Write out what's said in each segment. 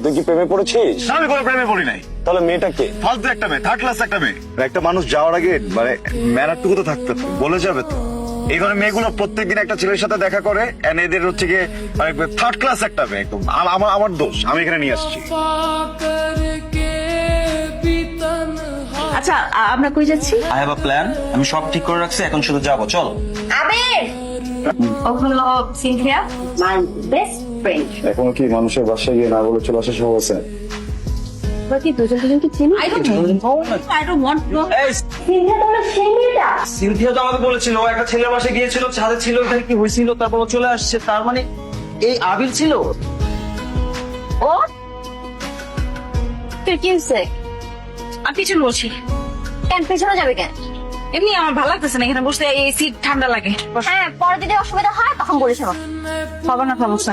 তুই কি প্রেমে পড়েছিস? আমি কোনো প্রেমে পড়ি নাই। তাহলে মেয়েটা কে? ফালতু একটা মেয়ে থার্ড ক্লাস একটা মেয়ে। একটা মানুষ যাওয়ার আগে মানে ম্যানারটুকু তো থাকতে হবে, বলে যাবে তো। এই ঘরে মেয়েগুলো প্রত্যেকদিন একটা ছেলের সাথে দেখা করে and এদের হচ্ছে গিয়ে মানে থার্ড ক্লাস একটা মেয়ে একদম। আম- আমার আমার দোষ আমি এখানে নিয়ে আসছি। আচ্ছা আ- আমরা কই যাচ্ছি? আই হ্যাভ আ প্ল্যান আমি সব ঠিক করে রাখছি এখন শুধু যাব চল। আবির! ও হলো সিনথিয়া মাই বেস্ট ফ্রেন্ড এখন কি মানুষের বাসায় গিয়ে না বলে চলে আসা সব আছে? কি দুজন দুজনকে চিনি? I don't know I don't want to এই সিনথিয়া তোমরা সেই মেয়েটা সিনথিয়া তো আমাকে বলেছিল ও একটা ছেলের বাসায় গিয়েছিল ছাদে ছিল ওখানে কি হয়েছিল তারপর ও চলে আসছে। তার মানে এই আবির ছিল? ও? তুই কি হয়েছে? আমি পিছনে বসি। কেন পেছনে যাবে কেন? এমনি আমার ভালো লাগতেছে না এখানে বসতে এই সিট ঠান্ডা লাগে। হ্যাঁ পরে যদি অসুবিধা হয় তখন বলিস আমার হবে না সমস্যা।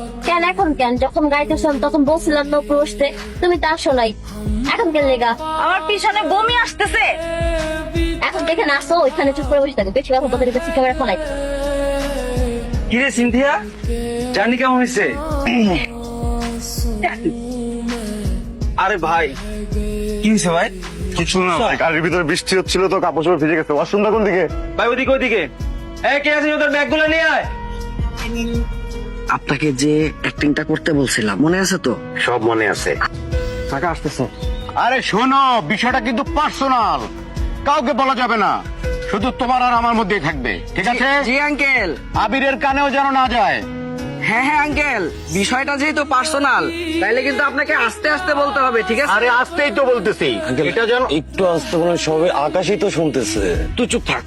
কেন এখন কেন? যখন গাইতেছিলাম তখন বলছিলাম না উপরে বসতে তুমি তা শোনাই এখন কেন লেগা আমার পিছনে বমি আসতেছে। এখন দেখে না আসো ওইখানে চুপ করে বসে থাকে। বেশি কথা তোদের কাছে ক্যামেরা ফোনাই কিরে সিনথিয়া জানি কেমন হয়েছে? আরে ভাই কি হয়েছে ভাই? কিছু না ভাই, গাড়ির ভিতরে বৃষ্টি হচ্ছিল তো কাপড় চোপড় ভিজে গেছে। ওয়াশরুমটা কোন দিকে ভাই ওদিকে ওদিকে। এই কে আছে ওদের ব্যাগগুলো নিয়ে আয়? আপনাকে যে অ্যাক্টিংটা করতে বলছিলাম মনে আছে তো? সব মনে আছে। টাকা আসতেছে। আরে শোনো বিষয়টা কিন্তু পার্সোনাল কাউকে বলা যাবে না। শুধু তোমার আর আমার মধ্যেই থাকবে। ঠিক আছে? জি আঙ্কেল আবিরের কানেও যেন না যায়। হ্যাঁ হ্যাঁ আঙ্কেল। বিষয়টা যেহেতু পার্সোনাল তাইলে কিন্তু আপনাকে আস্তে আস্তে বলতে হবে ঠিক আছে? আরে আসতেই তো বলতেছি। এটা যেন একটু আসতে বলে সবে আকাশই তো শুনতেছে। তুই চুপ থাক।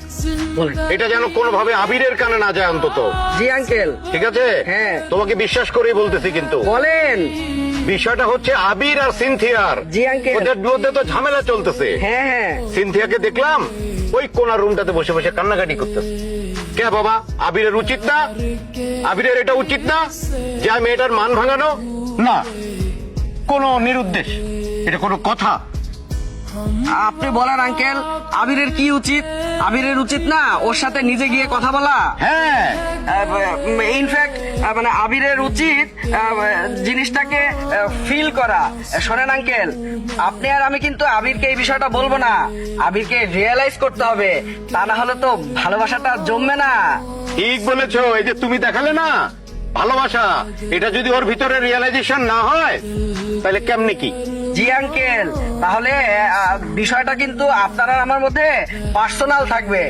এটা যেন কোনোভাবে আবিরের কানে না যায় অন্তত। জি আঙ্কেল। ঠিক আছে? হ্যাঁ। তোমাকে বিশ্বাস করেই বলতেছি কিন্তু। বলেন। বিষয়টা হচ্ছে আবির আর সিনথিয়ার। জি, আঙ্কেল। ওদের মধ্যে তো ঝামেলা চলতেছে। হ্যাঁ হ্যাঁ। সিনথিয়াকে দেখলাম? ওই কোনার রুমটাতে বসে বসে কান্নাকাটি করতেছে। কে বাবা? আবিরের উচিত না? আবিরের এটা উচিত না যে মেয়েটার মান ভাঙানো? না। কোনো নিরুদ্দেশ। এটা কোনো কথা। আপনি বলেন আঙ্কেল আবিরের কি উচিত? আবিরের উচিত না ওর সাথে নিজে গিয়ে কথা বলা? হ্যাঁ। ইনফ্যাক্ট মানে আবিরের উচিত জিনিসটাকে ফিল করা। শোনেন আঙ্কেল আপনি আর আমি কিন্তু আবিরকে এই বিষয়টা বলব না। আবিরকে রিয়েলাইজ করতে হবে। তা না হলে তো ভালোবাসাটা জমবে না। ঠিক বলেছ এই যে তুমি দেখালে না ভালোবাসা এটা যদি ওর ভিতরে রিয়েলাইজেশন না হয় তাহলে কেমনে কি? জি আঙ্কেল তাহলে বিষয়টা কিন্তু আপনার আমার মধ্যে পার্সোনাল থাকবে।